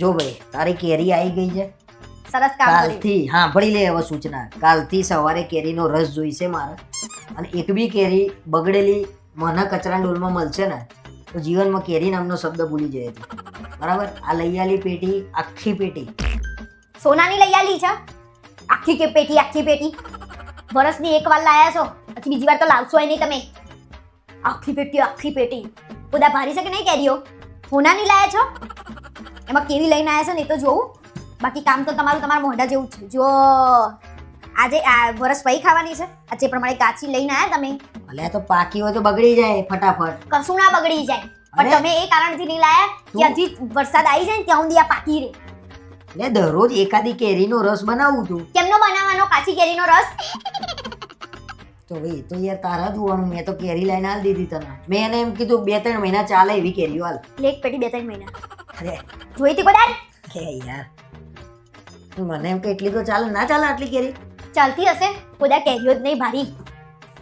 જો ભાઈ તારી કેરી આવી ગઈ છે? સરસ કામ કાલથી હા ભણી લે હવે સૂચના. કાલથી સવારે કેરીનો રસ જોઈશે મારે. અને એક બી કેરી બગડેલી મને કચરા ડોલમાં મળશે ને તો જીવનમાં કેરી નામનો શબ્દ ભૂલી જાય બરાબર? આ લઈ આલી પેટી આખી પેટી. સોનાની લઈ આલી છે? આખી કે પેટી આખી પેટી? વરસની એક વાર લાયા છો પછી બીજી વાર તો લાવશો નહીં તમે. આખી પેટી આખી પેટી. બધા ભારી છે કે નહીં કેરીઓ? સોનાની લાયા છો? એમાં કેવી લઈને આવ્યા છે ને એ તો જોવું બાકી કામ તો તમારું તમારા મોઢા જેવું જ છે. જો આજે આ વરસ પૈ ખાવાની છે આજે પ્રમાણે કાચી લઈને આવ્યા તમે. ભલે તો પાકી હોય તો બગડી જાય ફટાફટ. કશું ના બગડી જાય. પણ તમે એ કારણથી નહીં લાયા કે હજી વરસાદ આવી જાય ને ત્યાં સુધી આ પાકી રહે. એટલે દરરોજ એકાદી કેરીનો રસ બનાવું છું કેમનો બનાવવાનો? કાચી કેરીનો રસ? તો ભાઈ તો યાર તારા જોવાનું મેં તો કેરી લઈને હાલ દીધી તને. મેં એને એમ કીધું બે ત્રણ મહિના ચાલે એવી કેરીઓ હાલ એક પેટી બે ત્રણ મહિના. અરે જોઈ હતી કદાચ કે યાર મને એમ કે એટલી તો ચાલે ના ચાલે આટલી કેરી? ચાલતી હશે કોદા કેરીઓ જ નહીં ભારી.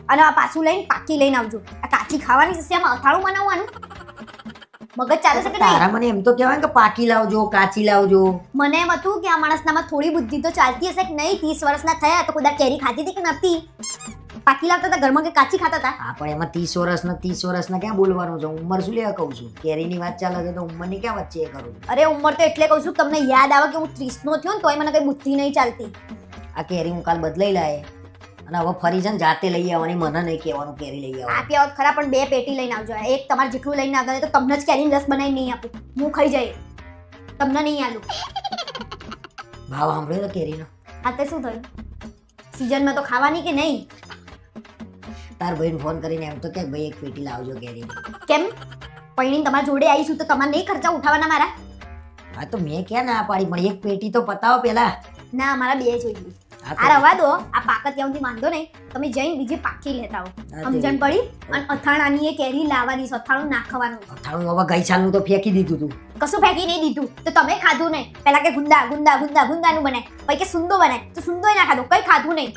અને આ પાછું લઈને પાકી લઈને આવજો. આ કાચી ખાવાની છે આમાં અથાણું બનાવવાનું? મગજ ચાલે છે કે તારા મને એમ તો કહેવાય કે પાકી લાવજો કાચી લાવજો. મને એમ હતું કે આ માણસનામાં થોડી બુદ્ધિ તો ચાલતી હશે કે નહીં? ત્રીસ વર્ષના થયા તો કોદા કેરી ખાધી હતી કે નથી પાકી લાવતા હતા ઘરમાં કે કાચી ખાતા હતા? હા પણ એમાં ત્રીસ વર્ષના ત્રીસ વર્ષના ક્યાં બોલવાનું છે? ઉંમર શું લેવા કહું છું? કેરીની વાત ચાલે છે તો ઉંમરની ક્યાં વચ્ચે એ કરું અરે ઉંમર તો એટલે કહું છું તમને યાદ આવે કે હું ત્રીસ નો થયો ને તોય મને કઈ બુદ્ધિ નહીં ચાલતી. આ કેરી હું કાલ બદલાઈ લાય. અને હવે ફરી છે ને જાતે લઈ આવવાની મને નહીં કહેવાનું કેરી લઈ આવવાની. આપી હોત ખરા પણ બે પેટી લઈને આવજો. એક તમારે જેટલું લઈને આવતા તો તમને જ કેરીની રસ બનાવી નહીં આપું. હું ખાઈ જઈ તમને નહીં આલું. ભાવ સાંભળ્યો તો કેરીનો? આ તે શું થયું? સિઝનમાં તો ખાવાની કે નહીં? તાર ભાઈને ફોન કરીને એમ તો કે ભાઈ એક પેટી લાવજો કેરી કેમ? પૈણી તમારા જોડે આવીશું તો તમારે નહીં ખર્ચા ઉઠાવવાના મારા? હા તો મેં ક્યાં ના પાડી? પણ એક પેટી તો પતાવો પેલા. ના મારા બે જોઈએ આ રવા દો આ પાકત ત્યાં સુધી વાંધો નહીં. તમે જઈને બીજી પાકી લેતા આવો. સમજણ પડી? અને અથાણાની એ કેરી લાવવાની અથાણું નાખવાનું. અથાણું હવે ગઈ સાલનું તો ફેંકી દીધું તું. કશું ફેંકી નહીં દીધું. તો તમે ખાધું નહીં. પેલા કે ગુંદા ગુંદા ગુંદા ગુંદાનું બનાય પછી કે સુંદો બનાય તો સુંદો ના ખાધું. કઈ ખાધું નહીં.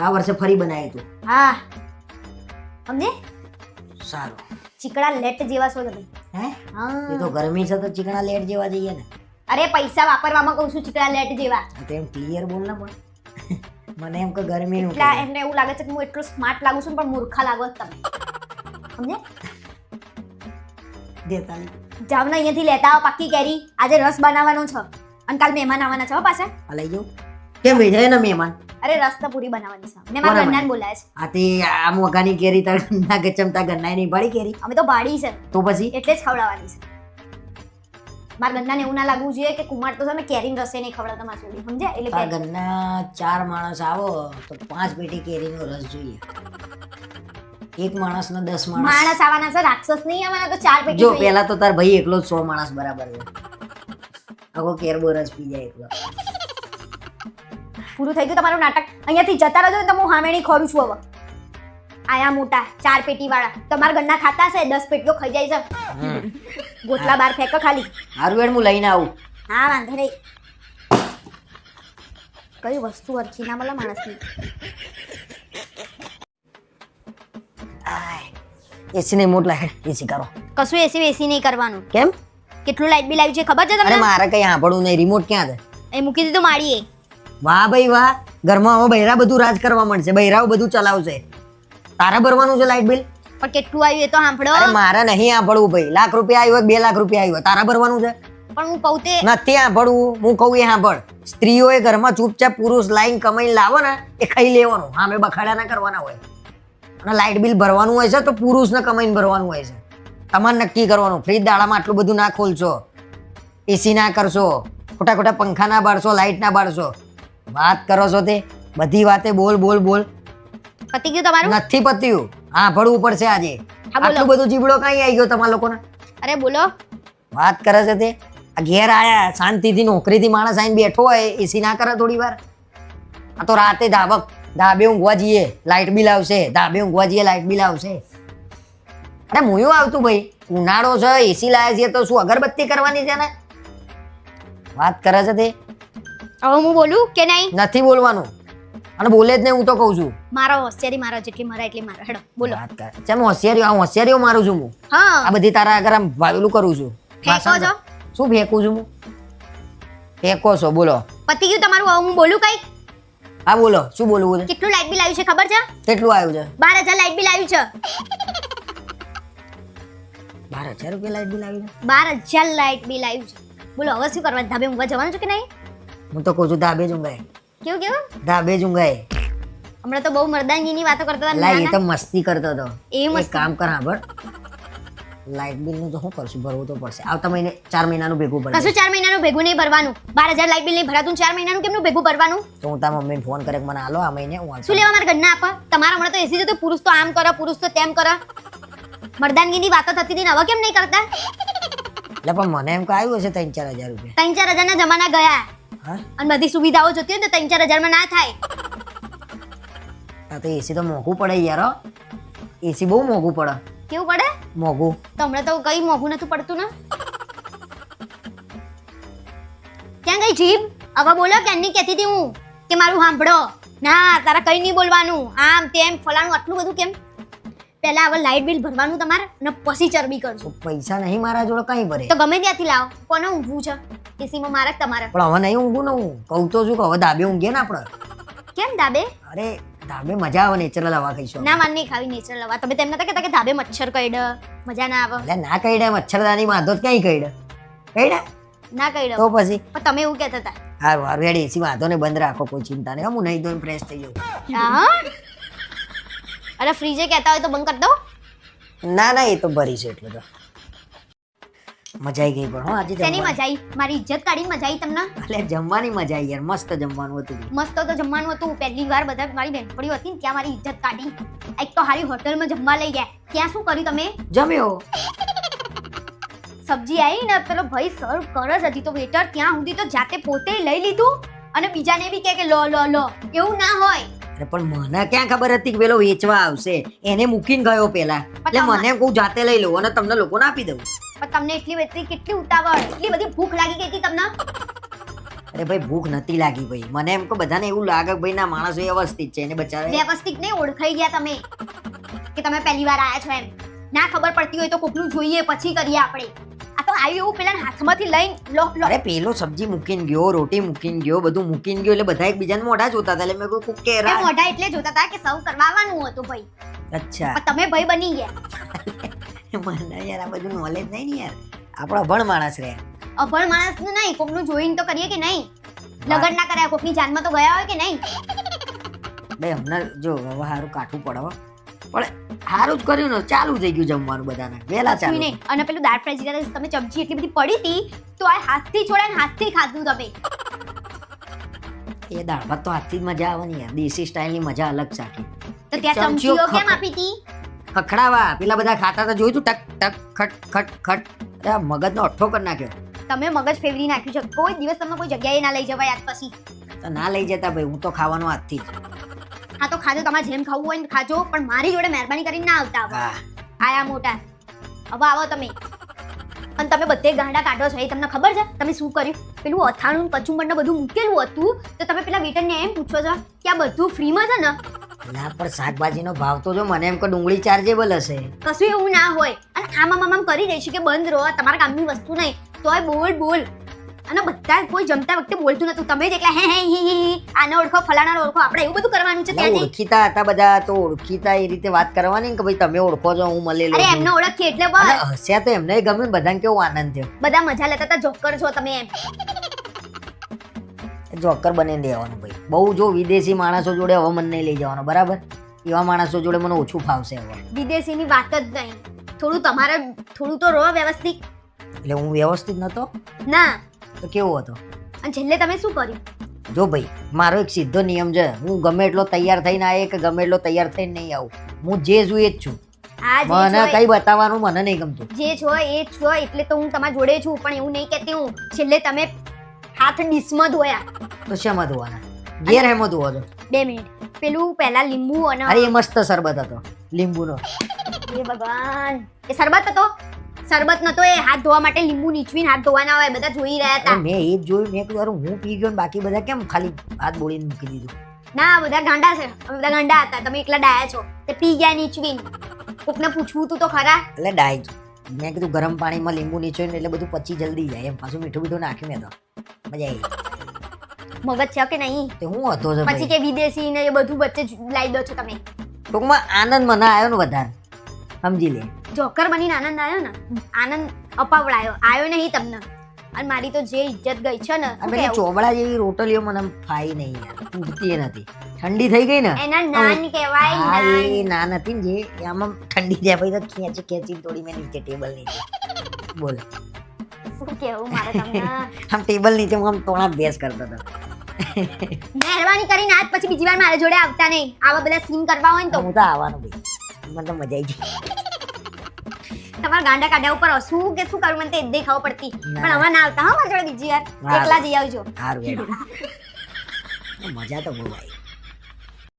આ વર્ષે ફરી બનાવ્યું તું. હા. અમને? સારું. ચીકણા લેટ જેવા છો તમે. હે? એ તો ગરમી છે તો ચીકણા લેટ જેવા જઈએ ને. અરે પૈસા વાપરવામાં કહું છું ચીકણા લેટ જેવા. તો એમ ક્લિયર બોલ ને પણ. મને એમ કે ગરમીનું એટલા. એમને એવું લાગે છે કે હું એટલું સ્માર્ટ લાગુ છું પણ મૂર્ખા લાગો તમે. સમજે દેતા. જાવ ને અહીંયાથી લેતા આવો પાકી કેરી. આજે રસ બનાવવાનો છે. અને કાલ મહેમાન આવવાના છે હો પાછા. લઈ જાઉં કેમ ભાઈ જાય ને મહેમાન? અરે રસ્તા પૂરી બનાવવાની છે. ને મારા બરાબર. બોલાય છે. આ તે આ મોગાની કેરી તાર ના ગચમતા ગન્નાય નહીં પાડી કેરી? અમે તો ભાડી છે. તો પછી? એટલે જ ખવડાવવાની છે. મારા ગન્નાને એવું ના લાગવું જોઈએ કે કુમાર તો તમે ને રસે નહીં ખવડાવતા મારા સુધી સમજ્યા? એટલે તાર ગન્ના ચાર માણસ આવો તો પાંચ પેટી કેરીનો રસ જોઈએ. એક માણસ ને દસ માણસ. માણસ આવવાના છે રાક્ષસ નહીં આવવાના તો ચાર પેટી જો. પેલા તો તાર ભાઈ એકલો જ સો માણસ બરાબર છે. આખો કેરબો રસ પી જાય એકલો. પૂરું થઈ ગયું તમારું નાટક. અહીંયાથી જતા રહેજો ને તો હું હામેણી ખોરું છું હવે. આયા મોટા ચાર પેટી વાળા તમારા ગન્ના ખાતા છે દસ પેટીઓ ખાઈ જાય છે. ગોટલા બાર ફેંકો ખાલી. હારું હું લઈને આવું. હા વાંધો નહીં. કઈ વસ્તુ અરખી ના મળે માણસની? એસી નહીં મોટ લાગે એસી કરો. કશું એસી એસી નહીં કરવાનું? કેમ? કેટલું લાઈટ બિલ આવ્યું છે ખબર છે તમને? મારે કઈ સાંભળવું નહીં રિમોટ ક્યાં છે? એ મૂકી દીધું માળીએ. વાહ ભાઈ વાહ ઘરમાં હવે બૈરા બધું રાજ કરવા મળશે બૈરાઓ બધું ચલાવશે. તારા ભરવાનું છે લાઇટ બિલ? પણ કેટલું આવ્યું એ તો સાંભળો. અરે મારે નહીં સાંભળવું ભાઈ લાખ રૂપિયા આવ્યો બે લાખ રૂપિયા આવ્યો તારા ભરવાનું છે? પણ હું કહું તે નથી સાંભળવું હું કહું એ સાંભળ. સ્ત્રીઓએ ઘરમાં ચૂપચાપ પુરુષ લાઈન કમાઈને લાવો ને એ ખાઈ લેવાનું હા મેં બખાડા ના કરવાના હોય. અને લાઇટ બિલ ભરવાનું હોય છે તો પુરુષને કમાઈને ભરવાનું હોય છે. તમારે નક્કી કરવાનું ફ્રીજ દાડામાં આટલું બધું ના ખોલશો એસી ના કરશો ખોટા ખોટા પંખા ના બાળશો લાઇટ ના બાળશો. વાત કરો છો તે? બધી વાતે બોલ બોલ બોલ. પતી ગયું તમારું? નથી પત્યું. હા ભળવું પડશે આજે. હા, બોલો. આટલું બધું જીબડો કઈ આવી ગયો તમારા લોકોને? અરે બોલો. વાત કરે છે તે? આ ઘેર આયા શાંતિથી નોકરીથી માણસ આવીને બેઠો હોય એસી ના કરે થોડી વાર. આ તો રાતે ધાબક ધાબે ઊંઘવા જઈએ લાઇટ બિલ આવશે. ધાબે ઊંઘવા જઈએ લાઇટ બિલ આવશે. અરે મુયું આવતું ભાઈ? ઉનાળો છે એસી લાયા છીએ તો શું અગરબત્તી કરવાની છે ને? વાત કરે છે તે? હવે હું બોલું કે નહીં? નથી બોલવાનું. અને બોલે જ નહીં હું તો કહું છું. મારો હોશિયારી મારો જેટલી મારા એટલી મારો. હેડો બોલો. વાત કર. ચમ હોશિયારીઓ? આ હોશિયારીઓ મારું છું હું. હા. આ બધી તારા આગળ આમ વાવેલું કરું છું. ફેંકો છો? શું ફેંકું છું હું? ફેંકો છો બોલો. પતી ગયું તમારું હવે હું બોલું કઈ હા બોલો. શું બોલવું છે? કેટલું લાઇટ બિલ આવ્યું છે ખબર છે? કેટલું આવ્યું છે? બાર હજાર લાઈટ બિલ આવ્યું છે. બાર હજાર રૂપિયા લાઈટ બિલ આવ્યું છે? બાર હજાર લાઇટ બિલ આવ્યું છે. બોલો હવે શું કરવા ધાબે ઊંઘવા જવાનું છે કે નહીં? હું તો કહું છું ધાબે જ ઊંઘાય. કેવું કેવું? ધાબે જ ઊંઘાય. હમણાં તો બહુ મરદાનગીની વાતો કરતા હતા લા એ તો મસ્તી કરતો હતો. એ કામ કર સાંભળ લાઇટ બિલનું તો શું કરશું? ભરવું તો પડશે. આવતા મહિને ચાર મહિનાનું ભેગું પડશે કશું ચાર મહિનાનું ભેગું નહીં ભરવાનું. બાર હજાર લાઇટ બિલ નહીં ભરાતું ચાર મહિનાનું કેમનું ભેગું ભરવાનું? તો હું તારા મમ્મીને ફોન કરે મને હાલો આ મહિને હું શું લેવા મારા ઘરના આપા? તમારા હમણાં તો એસી જતો પુરુષ તો આમ કરે પુરુષ તો તેમ કરે. મર્દાનગીની વાતો થતી હતી ને હવે કેમ નહીં કરતા? એટલે પણ મને એમ કે આવ્યું હશે ત્રણ ચાર હજાર રૂપિયા. ત્રણ ચાર હજારના જમાના ગયા. હા અને બધી સુવિધાઓ જોતી હોય ને તો ત્રણ ચાર હજારમાં ના થાય. તો એસી તો મોંઘું પડે યાર એસી બહુ મોંઘું પડે. કેવું પડે? મોંઘું. તો હમણાં તો કઈ મોંઘું નથી પડતું ને. ક્યાં ગઈ જીભ? હવે બોલો ક્યાંની કહેતી હતી હું કે મારું સાંભળો. ના તારા કઈ નહીં બોલવાનું. આમ તેમ ફલાણું આટલું બધું કેમ? પહેલા હવે લાઇટ બિલ ભરવાનું તમારે અને પછી ચરબી કરજો પૈસા નહીં મારા જોડે કઈ ભરે? તો ગમે ત્યાંથી લાવો. કોને ઊંઘવું છે? એસીમાં મારે કે તમારે. પણ હવે નહીં ઊંઘું ને હું. કહું તો છું કે હવે ધાબે ઊંઘીએ ને આપણે. કેમ ધાબે અરે ધાબે મજા આવે નેચરલ હવા ખાઈશું ના માન નહીં ખાવી નેચરલ હવા. તમે તેમ નતા કહેતા કે ધાબે મચ્છર કઈડ મજા ના આવે. એટલે ના કઈડે મચ્છરદાની વાંધો ક્યાંય કઈડ? કઈડે? ના કઈડ. તો પછી? પણ તમે એવું કહેતા હતા. હારું હારું હેડી એસી વાંધો ને બંધ રાખો કોઈ ચિંતા નહીં. હું નહીં તો ફ્રેશ થઈ જાઉં. હા? અરે ફ્રીજે કહેતા હોય તો બંધ કરી દો ના ના એ તો ભરી છે એટલે તો. મજા આવી ગઈ પણ હો આજે શેની. મજા આવી મારી ઇજ્જત કાઢી મજા આવી તમને? એટલે જમવાની મજા આવી યાર મસ્ત જમવાનું હતું મસ્ત તો જમવાનું હતું. પહેલી વાર બધા મારી બેનપણીઓ હતી ત્યાં મારી ઇજ્જત કાઢી. એક તો હારી હોટલમાં જમવા લઈ ગયા. ત્યાં શું કર્યું તમે? જમ્યો. સબ્જી આવી ને પેલો ભાઈ સર્વ કરે જ હજી તો વેટર ત્યાં સુધી તો જાતે પોતે લઈ લીધું. અને બીજાને બી કહે કે લો લો લો. એવું ના હોય. અરે પણ મને ક્યાં ખબર હતી કે પેલો વેચવા આવશે? એને મૂકીને ગયો પેલા. એટલે મને કહું જાતે લઈ લઉં અને તમને લોકોને આપી દઉં. પણ તમને એટલી બધી કેટલી ઉતાવળ એટલી બધી ભૂખ લાગી ગઈ હતી તમને? અરે ભાઈ ભૂખ નથી લાગી ભાઈ. મને એમ કે બધાને એવું લાગે ભાઈ ના માણસો વ્યવસ્થિત છે એને બચારે વ્યવસ્થિત નહીં ઓળખાઈ ગયા તમે. કે તમે પહેલી વાર આયા છો એમ. ના ખબર પડતી હોય તો કોકનું જોઈએ પછી કરીએ આપણે. આ તો આવ્યું એવું પેલા હાથમાંથી લઈને લો લો. અરે પેલો સબ્જી મૂકીને ગયો રોટી મૂકીને ગયો બધું મૂકીને ગયો એટલે બધા એકબીજાને મોઢા જોતા હતા. એટલે મેં કોઈ કુક કે મોઢા એટલે જોતા હતા કે સૌ કરવાનું હતું ભાઈ. અચ્છા. તમે ભાઈ બની ગયા. મને યાર આ બધું નોલેજ નહીં ને યાર. આપણો અભણ માણસ રે. અભણ માણસનું નહીં કોકનું જોઈને તો કરીએ કે નહીં? લગન ના કરાય કોકની જાનમાં તો ગયા હોય કે નહીં? બે હમણાં જો હવે સારું કાઠું પડે પણ સારું જ કર્યું ને ચાલુ થઈ ગયું જમવાનું બધાને. વહેલા ચાલુ. નહીં. અને પેલું દાળ જીરા તમે ચમચી એટલી બધી પડી હતી તો આ હાથથી છોડાય ને હાથથી ખાધું તમે. એ દાળ ભાત તો હાથથી જ મજા આવે ને યાર. દેશી સ્ટાઇલની મજા અલગ છે તો ત્યાં ચમચીઓ કેમ આપી હતી? ખખડાવા. પેલા બધા ખાતા તો જોયું તું ટક ટક ખટ ખટ ખટ. અરે આ મગજનો અઠ્ઠો કરી નાખ્યો. તમે મગજ ફેરવી નાખ્યું છે. કોઈ દિવસ તમને કોઈ જગ્યાએ ના લઈ જવાય આજ પછી. તો ના લઈ જતા ભાઈ હું તો ખાવાનો હાથથી હા તો ખાજો. તમારે જેમ ખાવું હોય ખાજો. પણ મારી જોડે મહેરબાની કરીને ના આવતા આયા મોટા. હવે આવો તમે. અને તમે બધે ગાંડા કાઢો છો એ તમને ખબર છે? તમે શું કર્યું? પેલું અથાણું કચુંબર ને બધું મૂકેલું હતું. તો તમે પેલા વેટરને એમ પૂછો છો કે આ બધું ફ્રીમાં છે ને? ના પણ શાકભાજીનો ભાવ તો જો મને એમ કે ડુંગળી ચાર્જેબલ હશે. કશું એવું ના હોય. અને આમ આમ આમ કરી દઈશું કે બંધ રહો તમારા કામની વસ્તુ નહીં. તોય બોલ બોલ. અને બધા કોઈ જમતા વખતે બોલતું નતું તમે જ એકલા હે હે હી હી આને ઓળખો ફલાણા ઓળખો. આપણે એવું બધું કરવાનું છે ત્યાં ઓળખીતા હતા બધા તો ઓળખીતા એ રીતે વાત કરવાની કે ભાઈ તમે ઓળખો છો હું મળેલો અરે એમને ઓળખીએ એટલે બસ. હસ્યા તો એમને ગમ્યું ને બધાને કેવો આનંદ થયો. બધા મજા લેતા હતા જોકર છો તમે એમ. જોકર બનીને દેવાનું ભાઈ. બહુ જો વિદેશી માણસો જોડે હવે મને નહીં લઈ જવાનો બરાબર? એવા માણસો જોડે મને ઓછું ફાવશે હવે. વિદેશીની વાત જ નહીં. થોડું તમારે થોડું તો રહો વ્યવસ્થિત. એટલે હું વ્યવસ્થિત નતો? ના. તો કેવો હતો? અને છેલ્લે તમે શું કર્યું? જો ભાઈ મારો એક સીધો નિયમ છે. હું ગમે એટલો તૈયાર થઈને આવે કે ગમે એટલો તૈયાર થઈને નહીં આવું. હું જે છું. એ જ છું મને કઈ બતાવવાનું મને નહીં ગમતું. જે છો એ જ છો એટલે તો હું તમારા જોડે છું પણ એવું નહીં કહેતી હું. છેલ્લે તમે હાથ ડીશમાં ધોયા તો શેમાં ધોવાના? ઘેર હેમાં ધોવો છો બે મિનિટ. પેલું પહેલા લીંબુ અને અરે એ મસ્ત શરબત હતો લીંબુનો. એ ભગવાન. એ શરબત હતો? શરબત નતો એ હાથ ધોવા માટે લીંબુ નીચવીને હાથ ધોવાના હોય બધા જોઈ રહ્યા હતા. મેં એ જ જોયું મેં કીધું હું પી ગયો ને બાકી બધા કેમ ખાલી હાથ બોળીને મૂકી દીધું? ના બધા ગાંડા છે. બધા ગાંડા હતા. તમે એકલા ડાયા છો. તે પી ગયા નીચવીને. કોકને પૂછવું તું તો ખરા. એટલે ડાય મેં કીધું ગરમ પાણીમાં લીંબુ નીચોય ને એટલે બધું પચી જલ્દી જાય. એમ પાછું મીઠું મીઠું નાખ્યું મેં તો. મજા આવી મગજ છે કે નહીં? તે હું હતો છે પછી કે વિદેશી ને એ બધું વચ્ચે લાવી દો છો તમે. ટૂંકમાં આનંદ મને આવ્યો ને વધારે. સમજી લે. જોકર બનીને આનંદ આવ્યો ને? આનંદ અપાવડાયો. આવ્યો નહીં તમને. અને મારી તો જે ઇજ્જત ગઈ છે ને પેલી ચોબડા જેવી રોટલીઓ મને ફાઈ નહીં તૂટતી નથી. ઠંડી થઈ ગઈ ને? એના નાન કહેવાય હા એ નાન. હતી ને જે આમાં ઠંડી જાય પછી તો ખેંચી ખેંચી તોડી મેં નીચે ટેબલ નીચે. બોલ. શું કેવું મારે તમને? આમ ટેબલ નીચે હું આમ તોણા બેસ કરતો હતો. મહેરબાની કરીને આજ પછી બીજી વાર મારા જોડે આવતા નહીં. આવા બધા સીન કરવા હોય ને તો. હું તો આવવાનું ભાઈ. મને તો મજા આવી ગઈ. તમારા ગાંડા કાઢ્યા ઉપર શું કે શું કરવું મને તો એ ખાવ પડતી. પણ હવે ના. આવતા હા મારા જોડે બીજી વાર. એકલા જઈ આવજો. સારું મજા તો બહુ આવી.